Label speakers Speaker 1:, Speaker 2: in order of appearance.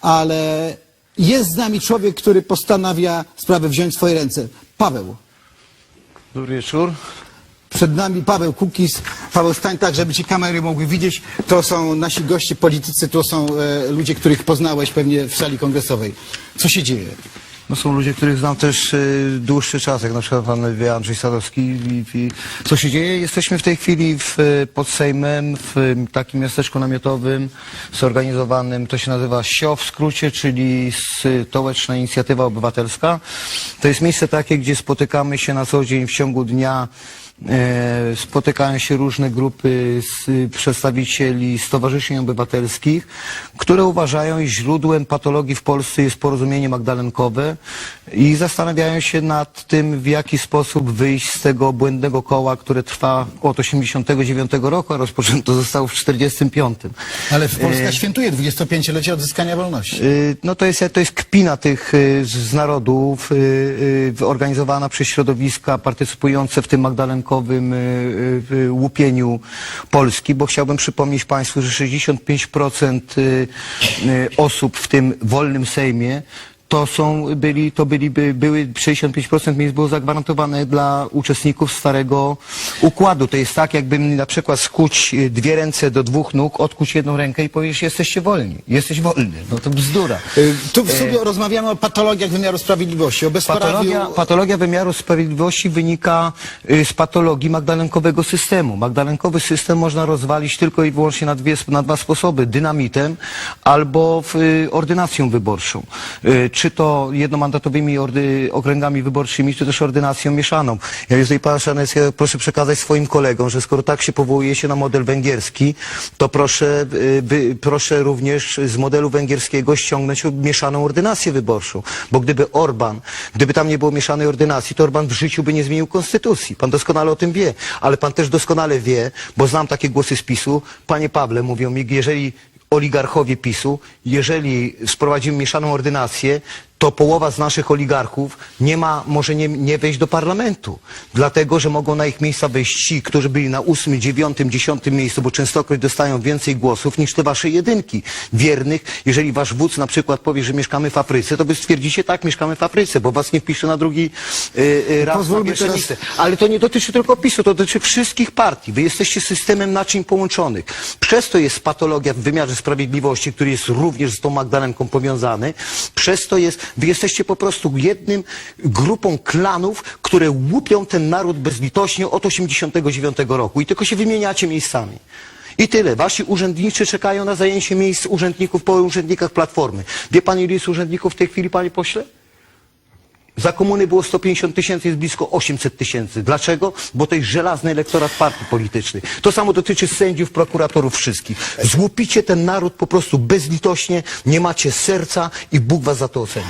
Speaker 1: ale jest z nami człowiek, który postanawia sprawę wziąć w swoje ręce. Paweł.
Speaker 2: Dobry wieczór.
Speaker 1: Przed nami Paweł Kukis. Paweł, stań tak, żeby ci kamery mogły widzieć. To są nasi goście politycy, to są e, ludzie, których poznałeś pewnie w sali kongresowej. Co się dzieje?
Speaker 2: No są ludzie, których znam też y, dłuższy czas, jak na przykład pan wie Andrzej Sadowski. I, i, co się dzieje? Jesteśmy w tej chwili w, y, pod Sejmem, w takim miasteczku namiotowym, zorganizowanym, to się nazywa SIO w skrócie, czyli Stołeczna Inicjatywa Obywatelska. To jest miejsce takie, gdzie spotykamy się na co dzień w ciągu dnia spotykają się różne grupy z przedstawicieli stowarzyszeń obywatelskich, które uważają, iż źródłem patologii w Polsce jest porozumienie magdalenkowe i zastanawiają się nad tym, w jaki sposób wyjść z tego błędnego koła, które trwa od 89 roku, a rozpoczęto zostało w 45.
Speaker 1: Ale Polska świętuje 25-lecie odzyskania wolności.
Speaker 2: Y, No to jest, to jest kpina tych z narodów, organizowana przez środowiska partycypujące w tym magdalenkowym y, y, y, łupieniu Polski, bo chciałbym przypomnieć Państwu, że 65% y, y, osób w tym wolnym Sejmie to są, byli, to byli, by, były 65% miejsc było zagwarantowane dla uczestników starego układu. To jest tak, jakbym na przykład skuć y, dwie ręce do dwóch nóg, odkuć jedną rękę i powiesz, jesteście wolni, jesteś wolny. No to bzdura.
Speaker 1: Y, Tu w sumie rozmawiamy o patologiach wymiaru sprawiedliwości, o bezprawiu.
Speaker 2: Patologia, patologia wymiaru sprawiedliwości wynika y, z patologii magdalenkowego systemu. Magdalenkowy system można rozwalić tylko i wyłącznie na, dwie, na dwa sposoby. Dynamitem albo w, y, ordynacją wyborczą. Y, Czy to jednomandatowymi ordy, okręgami wyborczymi, czy też ordynacją mieszaną. Ja jeżeli pan Szanes, ja proszę przekazać swoim kolegom, że skoro tak się powołuje się na model węgierski, to proszę, by, proszę również z modelu węgierskiego ściągnąć mieszaną ordynację wyborczą. Bo gdyby Orban, gdyby tam nie było mieszanej ordynacji, to Orban w życiu by nie zmienił konstytucji. Pan doskonale o tym wie. Ale pan też doskonale wie, bo znam takie głosy z PiSu. Panie Pawle, mówią mi, jeżeli oligarchowie PiSu, jeżeli sprowadzimy mieszaną ordynację, to połowa z naszych oligarchów nie ma, może nie, nie wejść do parlamentu. Dlatego, że mogą na ich miejsca wejść ci, którzy byli na ósmym, dziewiątym, dziesiątym miejscu, bo częstokroć dostają więcej głosów niż te wasze jedynki wiernych. Jeżeli wasz wódz na przykład powie, że mieszkamy w Afryce, to wy stwierdzicie, tak, mieszkamy w Afryce, bo was nie wpisze na drugi y, y, raz na
Speaker 1: Pozwólmy
Speaker 2: pierwsze
Speaker 1: teraz-
Speaker 2: miejsce. Ale to nie dotyczy tylko PiSu, to dotyczy wszystkich partii. Wy jesteście systemem naczyń połączonych. Przez to jest patologia w wymiarze sprawiedliwości, który jest również z tą Magdalenką powiązany. Przez to jest, wy jesteście po prostu jednym grupą klanów, które łupią ten naród bezlitośnie od 89 roku i tylko się wymieniacie miejscami. I tyle. Wasi urzędnicy czekają na zajęcie miejsc urzędników po urzędnikach Platformy. Wie pan, ile jest urzędników w tej chwili, panie pośle? Za komuny było 150 tysięcy, jest blisko 800 tysięcy. Dlaczego? Bo to jest żelazny elektorat partii politycznej. To samo dotyczy sędziów, prokuratorów, wszystkich. Złupicie ten naród po prostu bezlitośnie, nie macie serca i Bóg was za to oceni.